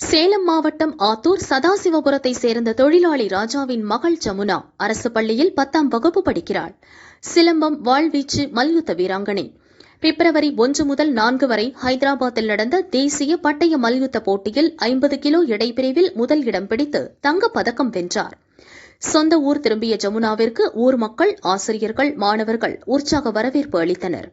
சேலம் மாவட்டம் ஆத்தூர் சதாசிவபுரத்தை சேர்ந்த தொழிலாளி ராஜாவின் மகள் ஜமுனா அரசு பள்ளியில் பத்தாம் வகுப்பு படிக்கிறாள் சிலம்பம் வாழ்வீச்சு மல்யுத்த வீராங்கனை பிப்ரவரி ஒன்று முதல் நான்கு வரை ஹைதராபாத்தில் நடந்த தேசிய பட்டய மல்யுத்த போட்டியில் ஐம்பது கிலோ இடைப்பிரிவில் முதல் இடம் பிடித்து தங்கப் பதக்கம் வென்றார் சொந்த ஊர் திரும்பிய ஜமுனாவிற்கு ஊர் மக்கள் ஆசிரியர்கள் மாணவர்கள் உற்சாக வரவேற்பு அளித்தனர்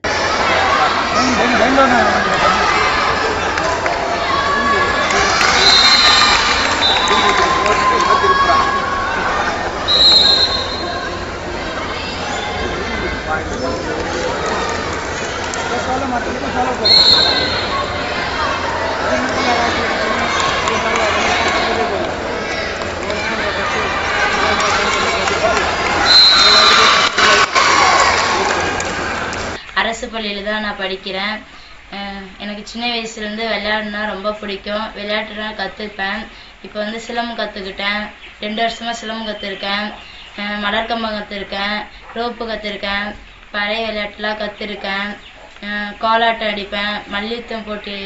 அரசு பள்ளியில் தான் நான் படிக்கிறேன். எனக்கு சின்ன வயசுலேருந்து விளையாடுனா ரொம்ப பிடிக்கும். விளையாட்டுனா கற்றுப்பேன் இப்போ வந்து சிலம்பம் கற்றுக்கிட்டேன் ரெண்டு வருஷமாக சிலம்பம் கற்றுருக்கேன் மலர்கம்பம் கற்றுருக்கேன் ரோப்பு கற்றுருக்கேன் பறை விளையாட்டுலாம் கற்றுருக்கேன் கோலாட்டம் அடிப்பேன் மல்யுத்தம் போட்டி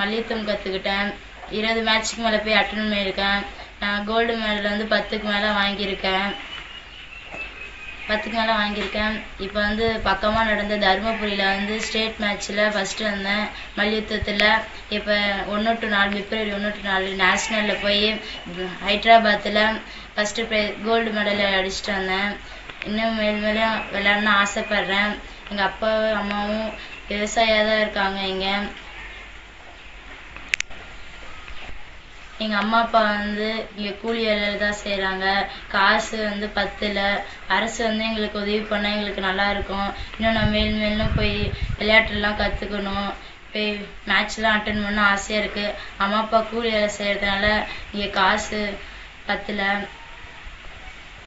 மல்யுத்தம் கற்றுக்கிட்டேன் இருபது மேட்ச்சுக்கு மேலே போய் அட்டன் பண்ணியிருக்கேன். நான் கோல்டு மெடல் வந்து பத்துக்கு மேலே வாங்கியிருக்கேன். பத்துக்கு மேலே வாங்கியிருக்கேன். இப்போ வந்து பக்கமாக நடந்த தருமபுரியில் வந்து ஸ்டேட் மேட்ச்சில் ஃபஸ்ட்டு வந்தேன். மல்யுத்தத்தில் இப்போ ஒன்று டு நாலு பிப்ரவரி ஒன்று டு நாலு நேஷ்னலில் போய் ஹைட்ராபாத்தில் ஃபஸ்ட்டு ப்ரை கோல்டு மெடல் அடிச்சிட்டு வந்தேன். இன்னும் மேல் மேலும் விளையாடணும்னு ஆசைப்பட்றேன். எங்கள் அப்பாவும் அம்மாவும் விவசாயியாக தான் இருக்காங்க இங்கே. எங்கள் அம்மா அப்பா வந்து இங்கே கூலி வேலை தான் செய்கிறாங்க காசு வந்து பத்தல. அரசு வந்து எங்களுக்கு உதவி பண்ணால் எங்களுக்கு நல்லா இருக்கும். இன்னும் நான் மேல் மேலும் போய் விளையாட்டுலாம் கற்றுக்கணும் போய் மேட்ச்லாம் அட்டன் பண்ண ஆசையாக இருக்குது அம்மா அப்பா கூலி வேலை செய்கிறதுனால இங்கே காசு பத்தில்.